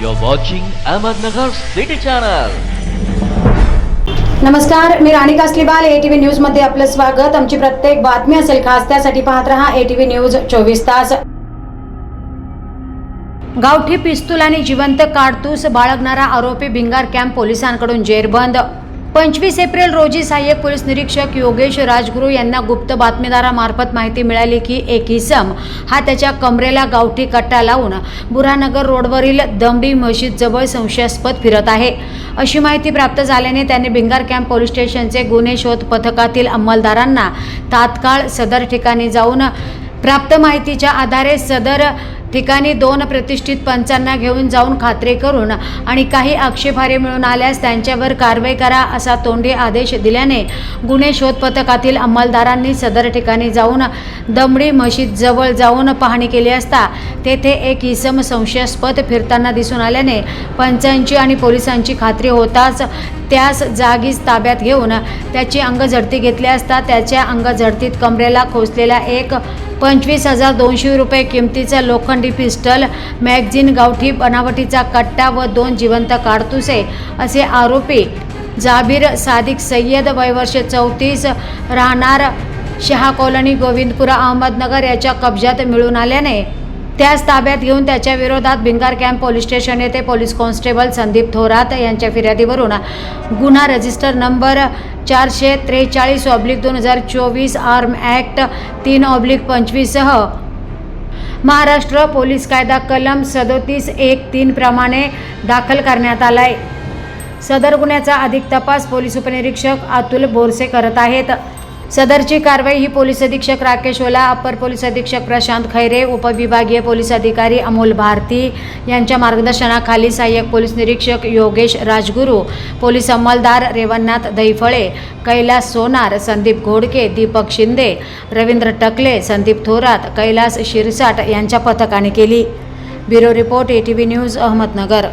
You're watching Ahmednagar City Channel. नमस्कार मी राणी कासलीबाल ATV न्यूजमध्ये आपलं स्वागत. आमची प्रत्येक बातमी असेल खास त्यासाठी पाहत रहा एटीव्ही न्यूज चोवीस तास. गावठी पिस्तूल आणि जिवंत काडतूस बाळगणारा आरोपी भिंगार कॅम्प पोलिसांकडून जेरबंद. पंचवीस एप्रिल रोजी सहाय्यक पोलीस निरीक्षक योगेश राजगुरू यांना गुप्त बातमीदारामार्फत माहिती मिळाली की एक इसम हा त्याच्या कमरेला गावठी कट्टा लावून बुरानगर रोडवरील दंबी मशीद जवळ संशयास्पद फिरत आहे. अशी माहिती प्राप्त झाल्याने त्यांनी भिंगार कॅम्प पोलीस स्टेशनचे गुन्हे शोध पथकातील अंमलदारांना तात्काळ सदर ठिकाणी जाऊन प्राप्त माहितीच्या आधारे सदर ठिकाणी दोन प्रतिष्ठित पंचांना घेऊन जाऊन खात्री करून आणि काही आक्षेपारे मिळून आल्यास त्यांच्यावर कारवाई करा असा तोंडी आदेश दिल्याने गुन्हे शोध पथकातील अंमलदारांनी सदर ठिकाणी जाऊन दमडी मशीद जवळ जाऊन पाहणी केली असता तेथे एक इसम संशयास्पद फिरताना दिसून आल्याने पंचांची आणि पोलिसांची खात्री होताच त्यास जागीच ताब्यात घेऊन त्याची अंगझडती घेतली असता त्याच्या अंगझडतीत कमरेला खोचलेला एक पंचवीस हजार दोनशे रुपये किमतीचं लोखंडी पिस्टल मॅगझिन गावठी बनावटीचा कट्टा व दोन जिवंत काडतुसे असे आरोपी जाबीर सादिक सय्यद वयवर्ष चौतीस राहणार शहा कॉलनी गोविंदपुरा अहमदनगर याच्या कब्जात मिळून आल्याने त्यास ताब्यात घेऊन त्याच्या विरोधात भिंगार कॅम्प पोलीस स्टेशन येथे पोलीस कॉन्स्टेबल संदीप थोरात यांच्या फिर्यादीवरून गुन्हा रजिस्टर नंबर चारशे त्रेचाळीस ऑब्लिक दोन हजार चोवीस आर्म ॲक्ट तीन ऑब्लिक पंचवीससह महाराष्ट्र पोलीस कायदा कलम सदोतीस एक तीन प्रमाणे दाखल करण्यात आलाय. सदर गुन्ह्याचा अधिक तपास पोलीस उपनिरीक्षक अतुल बोरसे करत आहेत. सदरची कारवाई ही पोलीस अधीक्षक राकेश ओला अपर पोलीस अधीक्षक प्रशांत खैरे उपविभागीय पोलीस अधिकारी अमोल भारती यांच्या मार्गदर्शनाखाली सहाय्यक पोलीस निरीक्षक योगेश राजगुरू पोलीस अंमलदार रेवन्नाथ दैफळे कैलास सोनार संदीप घोडके दीपक शिंदे रवींद्र टकले संदीप थोरात कैलास शिरसाट यांच्या पथकाने केली. Bureau report A T V news Ahmednagar.